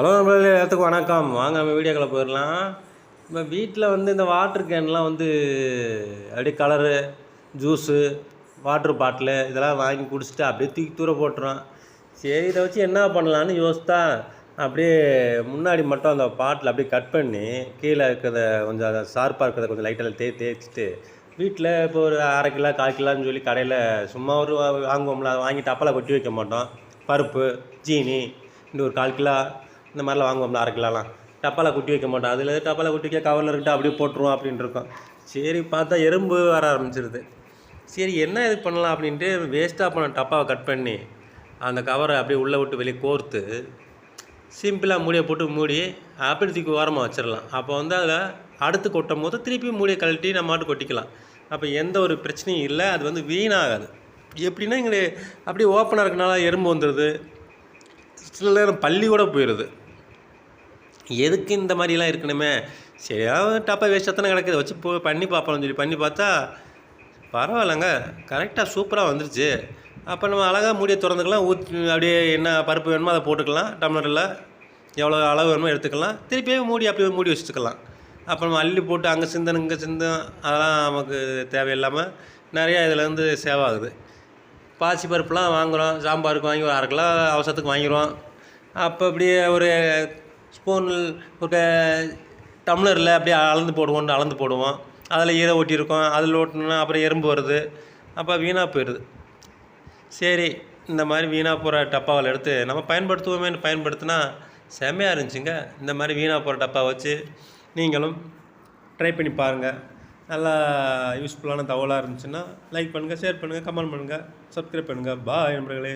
Hello நண்பர்களே எல்லாத்துக்கும் வணக்கம். வாங்க நம்ம வீடியோக்களை போயிடலாம். இப்போ வீட்டில் வந்து இந்த வாட்டர் கேன்லாம் வந்து அப்படியே கலரு ஜூஸு வாட்ரு பாட்டிலு இதெல்லாம் வாங்கி குடிச்சிட்டு அப்படியே தூக்கி தூர போட்டுறோம். சரி இதை வச்சு என்ன பண்ணலான்னு யோசித்தா அப்படியே முன்னாடி மட்டும் அந்த பாட்டில் அப்படியே கட் பண்ணி கீழே இருக்கிறத கொஞ்சம் அதை ஷார்ப்பாக இருக்கிறத கொஞ்சம் லைட்டாக தே தேய்ச்சிட்டு வீட்டில் இப்போ ஒரு அரை கிலோ கால் கிலோன்னு சொல்லி கடையில் சும்மா ஒரு வாங்குவோம்ல அதை வாங்கி டப்பாவில் கொட்டி வைக்க மாட்டோம். பருப்பு ஜீனி இன்னும் ஒரு கால் கிலோ இந்த மாதிரிலாம் வாங்குவோம்ல அரை கிலோலாம். டப்பாவில் கொட்டி வைக்க மாட்டோம். அதில் டப்பாவில் குட்டி வைக்க கவரில் இருக்கிட்டு அப்படியே போட்டுருவோம் அப்படின்ட்டு இருக்கோம். சரி பார்த்தா எறும்பு வர ஆரம்பிச்சிருது. சரி என்ன இது பண்ணலாம் அப்படின்ட்டு வேஸ்ட்டாக பண்ண டப்பாவை கட் பண்ணி அந்த கவரை அப்படியே உள்ளே விட்டு வெளியே கோர்த்து சிம்பிளாக மூடியை போட்டு மூடி அப்படி தூக்கி ஓரமாக வச்சிடலாம். அப்போ வந்து அதில் அடுத்து கொட்டும் போது திருப்பி மூடியை கழட்டி நம்ம மாட்டு கொட்டிக்கலாம். அப்போ எந்த ஒரு பிரச்சனையும் இல்லை. அது வந்து வீணாகாது. எப்படின்னா இங்கே அப்படியே ஓப்பனாக இருக்கனால எறும்பு வந்துடுது சில நேரம் பள்ளி கூட போயிடுது எதுக்கு இந்த மாதிரிலாம் இருக்கணுமே? சரியா டப்பா வேஸ்ட்டாக தானே கிடக்குது. வச்சு போ பண்ணி பார்ப்போம்னு சொல்லி பண்ணி பார்த்தா பரவாயில்லங்க. கரெக்டாக சூப்பராக வந்துருச்சு. அப்போ நம்ம அழகாக மூடியை திறந்துக்கலாம். ஊற்றி அப்படியே என்ன பருப்பு வேணுமோ அதை போட்டுக்கலாம். டம்ளரில் எவ்வளோ அளவு வேணுமோ எடுத்துக்கலாம். திருப்பியும் மூடி அப்படியே மூடி வச்சுக்கலாம். அப்போ நம்ம அள்ளி போட்டு அங்கே சிந்தன் இங்கே சிந்தம் அதெல்லாம் நமக்கு தேவையில்லாமல் நிறையா இதுலேருந்து சேவ் ஆகுது பாசி பருப்புலாம் வாங்குகிறோம் சாம்பாருக்கு வாங்கி ஒரு அரை கிலோ அவசரத்துக்கு வாங்கிடுவோம். அப்போ அப்படியே ஒரு ஸ்பூன் ஒரு டம்ளரில் அப்படியே அளந்து போடுவோம் அளந்து போடுவோம். அதில் ஈர ஒட்டியிருக்கோம் அதில் ஓட்டினா அப்புறம் எறும்பு வருது. அப்போ வீணாக போயிடுது. சரி இந்த மாதிரி வீணாக போகிற டப்பாவில் எடுத்து நம்ம பயன்படுத்துவோமேன்னு பயன்படுத்தினா செம்மையாக இருந்துச்சுங்க. இந்த மாதிரி வீணாக போகிற டப்பா வச்சு நீங்களும் ட்ரை பண்ணி பாருங்கள் நல்லா யூஸ்ஃபுல்லான தகவலாக இருந்துச்சுன்னா லைக் பண்ணுங்கள் ஷேர் பண்ணுங்கள் கமெண்ட் பண்ணுங்கள் சப்ஸ்கிரைப் பண்ணுங்கள் பாய் நண்பர்களே.